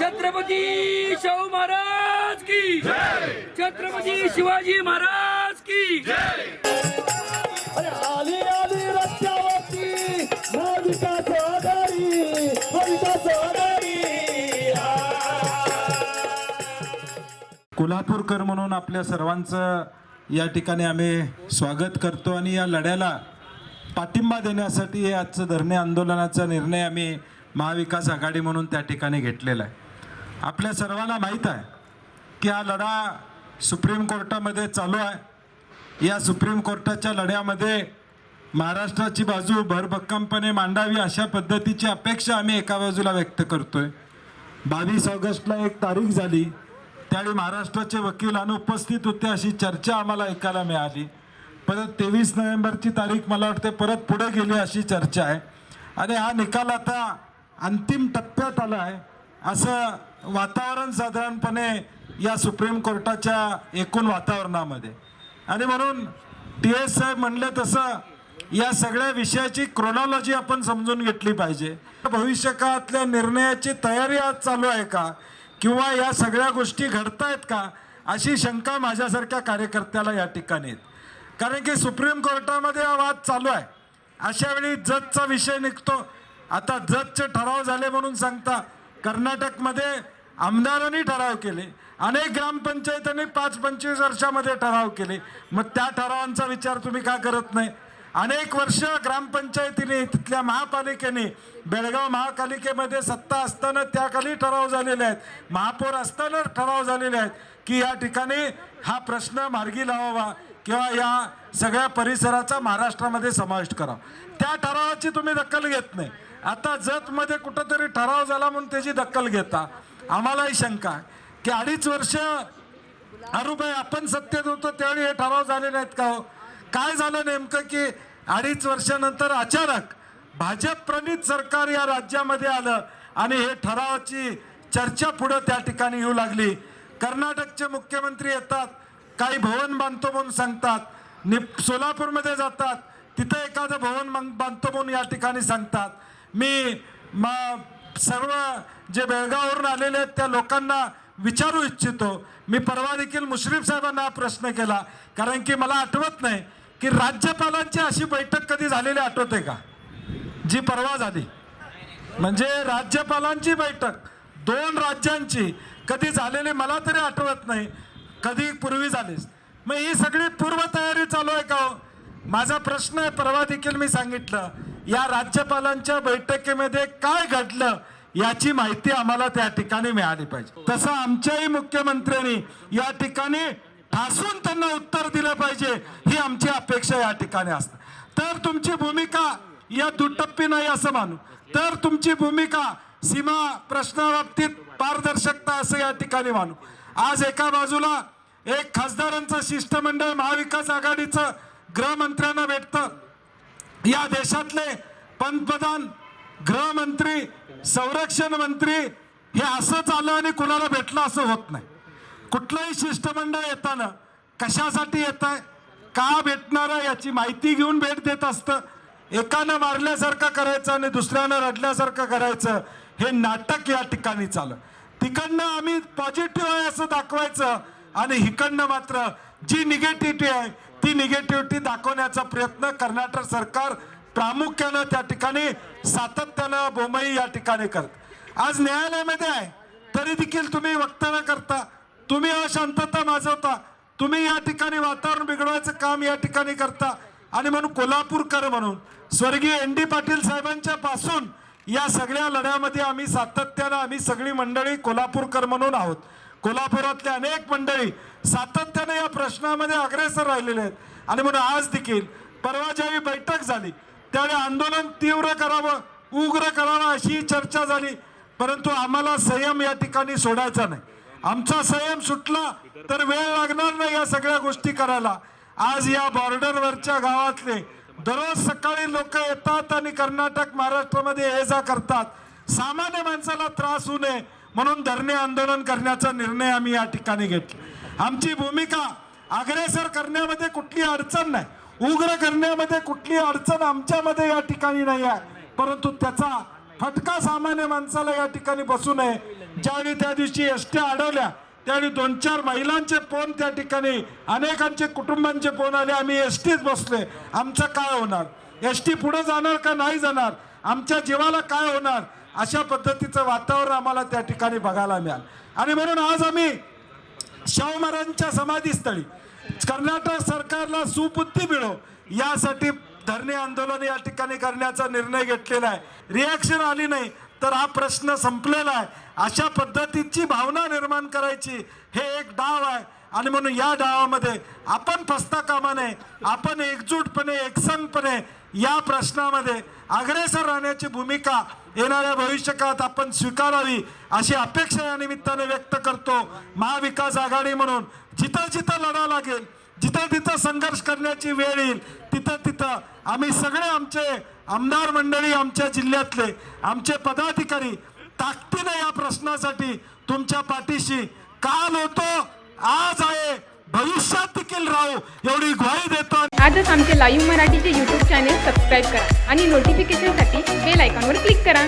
छत्रपती शाहू महाराज की. छत्रपती शिवाजी महाराज की. अरे आली आली रस्त्यावरती. महाविकास आघाडी महाविकास आघाडी. कोल्हापूरकर म्हणून आपल्या सर्वांचं या ठिकाणी आम्ही स्वागत करतो आणि या लढ्याला पाठिंबा देण्यासाठी हे आजचं धरणे आंदोलनाचा निर्णय आम्ही महाविकास आघाडी म्हणून त्या ठिकाणी घेतलेला आहे. आपल्या सर्वांना माहीत आहे की हा लढा सुप्रीम कोर्टामध्ये चालू आहे. या सुप्रीम कोर्टाच्या लढ्यामध्ये महाराष्ट्राची बाजू भरभक्कमपणे मांडावी अशा पद्धतीची अपेक्षा आम्ही एका बाजूला व्यक्त करतो आहे बावीस ऑगस्टला एक तारीख झाली. त्यावेळी महाराष्ट्राचे वकील अनुपस्थित होते अशी चर्चा आम्हाला ऐकायला मिळाली. परत तेवीस नोव्हेंबरची तारीख मला वाटते परत पुढे गेली अशी चर्चा आहे. आणि हा निकाल आता अंतिम टप्प्यात आला आहे असं वातावरण साधारणपणे या सुप्रीम कोर्टाच्या एकूण वातावरणामध्ये. आणि म्हणून टी एस साहेब म्हणले तसं या सगळ्या विषयाची क्रोनॉलॉजी आपण समजून घेतली पाहिजे. भविष्यकाळातल्या निर्णयाची तयारी आज चालू आहे का? किंवा या सगळ्या गोष्टी घडतायत का? अशी शंका माझ्यासारख्या कार्यकर्त्याला या ठिकाणी आहेत. कारण की सुप्रीम कोर्टामध्ये हा वाद चालू आहे. अशा वेळी जजचा विषय निघतो. आता जजचे ठराव झाले म्हणून सांगता कर्नाटकमध्ये आमदारांनी ठराव केले. अनेक ग्रामपंचायतांनी पाच पंचवीस वर्षामध्ये ठराव केले. मग त्या ठरावांचा विचार तुम्ही का करत नाही? अनेक वर्ष ग्रामपंचायतीने तिथल्या महापालिकेने बेळगाव महापालिकेमध्ये सत्ता असताना त्याखाली ठराव झालेले आहेत. महापौर असताना ठराव झालेले आहेत की या ठिकाणी हा प्रश्न मार्गी लावावा किंवा या सगळ्या परिसराचा महाराष्ट्रामध्ये समाविष्ट करावा. त्या ठरावाची तुम्ही दखल घेत नाही. आता जतमध्ये कुठंतरी ठराव झाला म्हणून त्याची दखल घेता. आम्हालाही शंका की अडीच वर्ष अरुबाई आपण सत्तेत होतो त्यावेळी हे ठराव झाले नाहीत का हो? काय झालं नेमकं की अडीच वर्षानंतर अचानक भाजप प्रणित सरकार या राज्यामध्ये आलं आणि हे ठरावाची चर्चा पुढं त्या ठिकाणी येऊ लागली. कर्नाटकचे मुख्यमंत्री येतात काही भवन बांधतो म्हणून सांगतात. नि सोलापूरमध्ये जातात तिथं एखादं भवन बांधतो म्हणून या ठिकाणी सांगतात. मी म सर्व जे बेळगाववरून आलेले आहेत त्या लोकांना विचारू इच्छितो. मी परवा देखील मुश्रीफ साहेबांना हा प्रश्न केला. कारण की मला आठवत नाही की राज्यपालांची अशी बैठक कधी झालेली आठवते का? जी परवा झाली. म्हणजे राज्यपालांची बैठक दोन राज्यांची कधी झालेली मला तरी आठवत नाही. कधी पूर्वी झालीच. मग ही सगळी पूर्वतयारी चालू आहे का हो? माझा प्रश्न आहे परवा देखील मी सांगितलं. या राज्यपालांच्या बैठकीमध्ये काय घडलं याची माहिती आम्हाला त्या ठिकाणी मिळाली पाहिजे. तसं आमच्याही मुख्यमंत्र्यांनी या ठिकाणी ठासून त्यांना उत्तर दिलं पाहिजे ही आमची अपेक्षा या ठिकाणी असते. तर तुमची भूमिका या दुटप्पी नाही असं मानू. तर तुमची भूमिका सीमा प्रश्नाबाबतीत पारदर्शकता असं या ठिकाणी मानू. आज एका बाजूला एक खासदारांचं शिष्टमंडळ महाविकास आघाडीचं गृहमंत्र्यांना भेटतं या देशातले पंतप्रधान गृहमंत्री संरक्षण मंत्री हे असंच आलं आणि कुणाला भेटलं असं होत नाही. कुठलंही शिष्टमंडळ येताना कशासाठी येत आहे का भेटणार आहे याची माहिती घेऊन भेट देत असतं. एकानं मारल्यासारखं करायचं आणि दुसऱ्यानं रडल्यासारखं करायचं हे नाटक या ठिकाणी चालं तिकडनं आम्ही पॉझिटिव्ह आहे असं दाखवायचं आणि हिकडनं मात्र जी निगेटिव्हिटी आहे ती निगेटिव्हिटी दाखवण्याचा प्रयत्न कर्नाटक सरकार प्रामुख्यानं त्या ठिकाणी सातत्यानं बोमई या ठिकाणी करत. आज न्यायालयामध्ये आहे तरी देखील तुम्ही वक्तव्य करता तुम्ही अशांतता माजवता तुम्ही या ठिकाणी वातावरण बिघडवायचं काम या ठिकाणी करता. आणि म्हणून कोल्हापूरकर म्हणून स्वर्गीय एन डी पाटील साहेबांच्या पासून या सगळ्या लढ्यामध्ये आम्ही सातत्यानं आम्ही सगळी मंडळी कोल्हापूरकर म्हणून आहोत. कोल्हापुरातले अनेक मंडळी सातत्याने या प्रश्नामध्ये अग्रेसर राहिलेले आहेत. आणि म्हणून आज देखील परवा ज्यावेळी बैठक झाली त्यावेळी आंदोलन तीव्र करावं उग्र करावं अशी चर्चा झाली. परंतु आम्हाला संयम या ठिकाणी सोडायचा नाही. आमचा संयम सुटला तर वेळ लागणार नाही या सगळ्या गोष्टी करायला. आज या बॉर्डरवरच्या गावातले दररोज सकाळी लोक येतात आणि कर्नाटक महाराष्ट्रामध्ये ये जा करतात. सामान्य माणसाला त्रास होऊ नये. म्हणून धरणे आंदोलन करण्याचा निर्णय आम्ही या ठिकाणी घेतला. आमची भूमिका अग्रेसर करण्यामध्ये कुठली अडचण नाही. उग्र करण्यामध्ये कुठली अडचण आमच्यामध्ये या ठिकाणी नाही आहे. परंतु त्याचा फटका सामान्य माणसाला या ठिकाणी बसू नये. ज्यावेळी त्या दिवशी एसट्या टी अडवल्या त्यावेळी दोन चार महिलांचे फोन त्या ठिकाणी अनेकांचे कुटुंबांचे फोन आले. आम्ही एस टीत बसले आमचं काय होणार? एस टी पुढे जाणार का नाही जाणार? आमच्या जीवाला काय होणार? अशा पद्धतीचं वातावरण आम्हाला त्या ठिकाणी बघायला मिळालं. आणि म्हणून आज आम्ही शाहू महाराजांच्या समाधीस्थळी कर्नाटक सरकारला सुबुद्धी मिळो यासाठी धरणे आंदोलन या ठिकाणी करण्याचा निर्णय घेतलेला आहे. रिॲक्शन आली नाही तर हा प्रश्न संपलेला आहे. अशा पद्धतीची भावना निर्माण करायची हे एक डाव आहे. आणि म्हणून या डावामध्ये आपण फसता कामा नये आपण एकजूटपणे एकसंगपणे या प्रश्नामध्ये अग्रेसर राहण्याची भूमिका येणाऱ्या भविष्यकाळात आपण स्वीकारावी अशी अपेक्षा या निमित्ताने व्यक्त करतो. महाविकास आघाडी म्हणून जिथं जिथं लढा लागेल जिथं तिथं संघर्ष करण्याची वेळ येईल तिथं तिथं आम्ही सगळे आमचे आमदार मंडळी आमच्या जिल्ह्यातले आमचे पदाधिकारी ताकदीने या प्रश्नासाठी तुमच्या पाठीशी काल होतो आज आहे. भविष्यात देखील राहू एवढी ग्वाही देतो. आजच आमचे लाईव्ह मराठीचे यूट्यूब चॅनेल सबस्क्राईब करा आणि नोटिफिकेशनसाठी बेल आयकॉनवर क्लिक करा.